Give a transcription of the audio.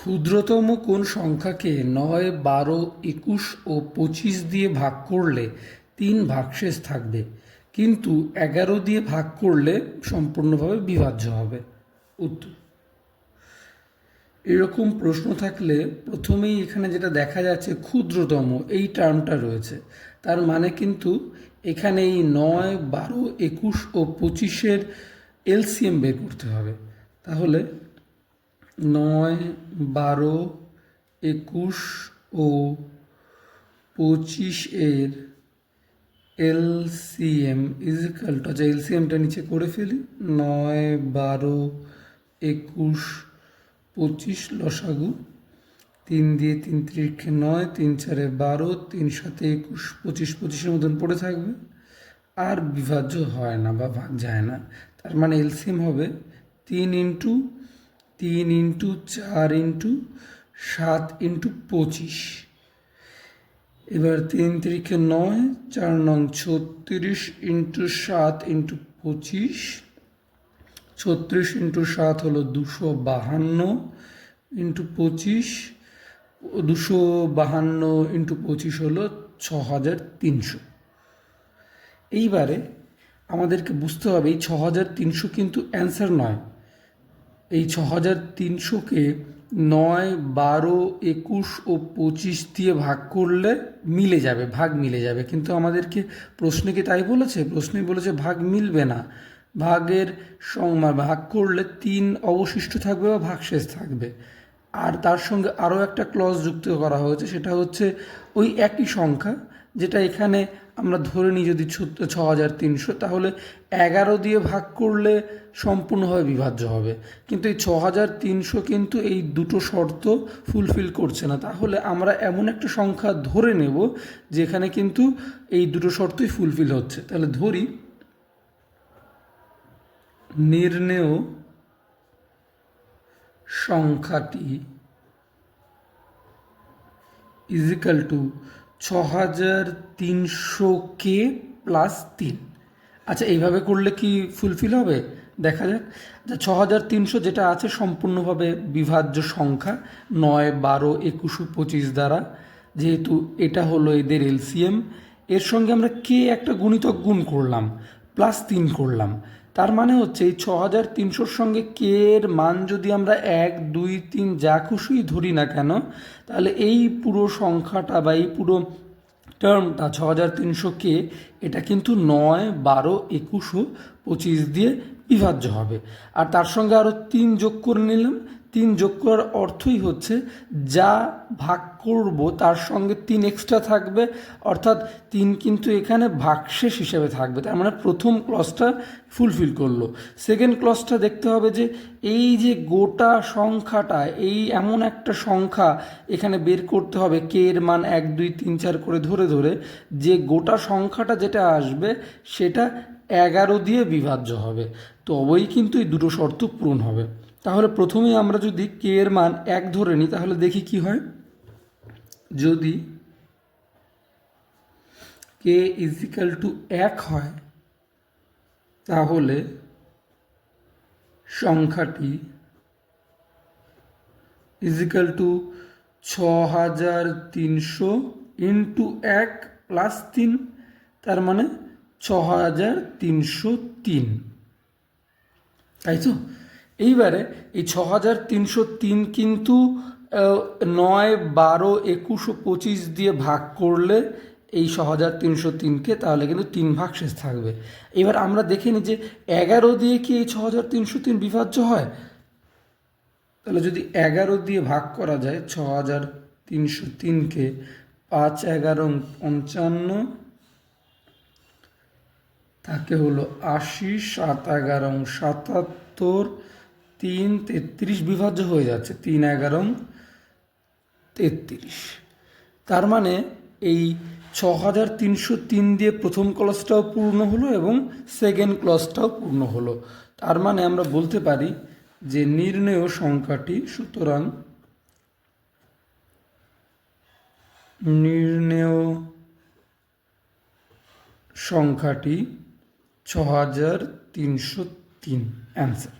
ক্ষুদ্রতম কোন সংখ্যাকে নয়, বারো, একুশ ও পঁচিশ দিয়ে ভাগ করলে তিন ভাগশেষ থাকবে। কিন্তু এগারো দিয়ে ভাগ করলে সম্পূর্ণভাবে বিভাজ্য হবে। উত্তর। এরকম প্রশ্ন থাকলে প্রথমেই এখানে যেটা দেখা যাচ্ছে ক্ষুদ্রতম, এই টার্মটা রয়েছে। তার মানে কিন্তু এখানে এই নয়, বারো, একুশ ও পঁচিশের এলসিএম বের করতে হবে। তাহলে নয়, বারো, একুশ ও পঁচিশ এর এলসিএম ইজিক্যাল টু আচ্ছা এলসিএমটা নিচে করে ফেলি। নয়, বারো, একুশ, পঁচিশ লসাগু। তিন দিয়ে তিন ত্রিখে নয়, তিন চারে বারো, তিন সাথে একুশ, পঁচিশ, পঁচিশের মতন পড়ে থাকবে। আর বিভাজ্য হয় না বা ভাগ যায় না। তার মানে এলসিএম হবে তিন ইন্টু তিন ইন্টু চার ইন্টু সাত ইন্টু পঁচিশ। এবার তিন তিরিখে নয়, চার নং ছত্রিশ ইন্টু সাত ইন্টু পঁচিশ। ছত্রিশ ইন্টু সাত হলো দুশো বাহান্ন ইন্টু পঁচিশ। দুশো বাহান্ন ইন্টু পঁচিশ হলো ছ হাজার তিনশো। এইবারে আমাদেরকে বুঝতে হবে এই ছ হাজার তিনশো কিন্তু অ্যান্সার নয়। এই ছ হাজার তিনশোকে নয়, বারো, একুশ ও পঁচিশ দিয়ে ভাগ করলে মিলে যাবে, ভাগ মিলে যাবে। কিন্তু আমাদেরকে প্রশ্নে কি তাই বলেছে? প্রশ্নে বলেছে ভাগ মিলবে না। ভাগের ভাগ করলে তিন অবশিষ্ট থাকবে বা ভাগশেষ থাকবে। আর তার সঙ্গে আরও একটা ক্লজ যুক্ত করা হয়েছে, সেটা হচ্ছে ওই একই সংখ্যা যেটা এখানে আমরা ধরে নিই যদি ছ হাজার তিনশো, তাহলে এগারো দিয়ে ভাগ করলে সম্পূর্ণভাবে বিভাজ্য হবে। কিন্তু এই ছ হাজার তিনশো কিন্তু এই দুটো শর্ত ফুলফিল করছে না। তাহলে আমরা এমন একটা সংখ্যা ধরে নেব যেখানে কিন্তু এই দুটো শর্তই ফুলফিল হচ্ছে। তাহলে ধরি, নির্ণেয় সংখ্যাটি ইজিক্যাল টু ছ হাজার তিনশো কে প্লাস তিন। আচ্ছা এইভাবে করলে কি ফুলফিল হবে? দেখা যাক। আচ্ছা ছ হাজার তিনশো যেটা আছে সম্পূর্ণভাবে বিভাজ্য সংখ্যা নয়, বারো, একুশ, পঁচিশ দ্বারা। যেহেতু এটা হলো এদের এলসিএম, এর সঙ্গে আমরা কে একটা গুণিতক গুণ করলাম, প্লাস তিন করলাম। তার মানে হচ্ছে এই ছ হাজার তিনশোর সঙ্গে কে এর মান যদি আমরা এক, দুই, তিন যা খুশিই ধরি না কেন, তাহলে এই পুরো সংখ্যাটা বা এই পুরো টার্মটা ছ হাজার তিনশো কে, এটা কিন্তু নয়, বারো, একুশ পঁচিশ দিয়ে বিভাজ্য হবে। আর তার সঙ্গে আরও তিন যোগ করে নিলাম তিন যোগ করার অর্থই হচ্ছে যা ভাগ করব তার সঙ্গে তিন এক্সট্রা থাকবে, অর্থাৎ তিন কিন্তু এখানে ভাগশেষ হিসেবে থাকবে। তার মানে প্রথম ক্লসটা ফুলফিল করল। সেকেন্ড ক্লসটা দেখতে হবে যে এই যে গোটা সংখ্যাটা, এই এমন একটা সংখ্যা এখানে বের করতে হবে কে এর মান এক, দুই, তিন, চার করে ধরে ধরে, যে গোটা সংখ্যাটা যেটা আসবে সেটা এগারো দিয়ে বিভাজ্য হবে। তবেই কিন্তু এই দুটো শর্ত পূরণ হবে। তাহলে প্রথমেই আমরা যদি কে এর মান এক ধরে নিই, তাহলে দেখি কি হয়। যদি কে ইজিক্যাল টু এক হয়, তাহলে সংখ্যাটি ইজিক্যাল টু ছ হাজার তিনশো ইন্টু এক প্লাস তিন, তার মানে ছ হাজার তিনশো তিন। তাই তো? এইবারে এই ছ হাজার তিনশো তিন কিন্তু নয়, বারো, একুশ ও পঁচিশ দিয়ে ভাগ করলে এই ছ হাজার তিনশো তিনকে তাহলে কিন্তু তিন ভাগ শেষ থাকবে। এবার আমরা দেখে নিই যে এগারো দিয়ে কি এই ছ হাজার তিনশো তিন বিভাজ্য হয়? তাহলে যদি এগারো দিয়ে ভাগ করা যায় ছ হাজার তিনশো তিনকে পাঁচ, এগারো, পঞ্চান্ন, তাকে হলো আশি, সাত, এগারো, সাতাত্তর তিন, তেত্রিশ বিভাজ্য হয়ে যাচ্ছে। তিন, এগারো, তেত্রিশ। তার মানে এই ছ হাজার তিনশো তিন দিয়ে প্রথম ক্লসটাও পূর্ণ হলো এবং সেকেন্ড ক্লসটাও পূর্ণ হলো। তার মানে আমরা বলতে পারি যে নির্ণেয় সংখ্যাটি সুতরাং নির্ণেয় সংখ্যাটি ছ হাজার তিনশো তিন। অ্যান্সার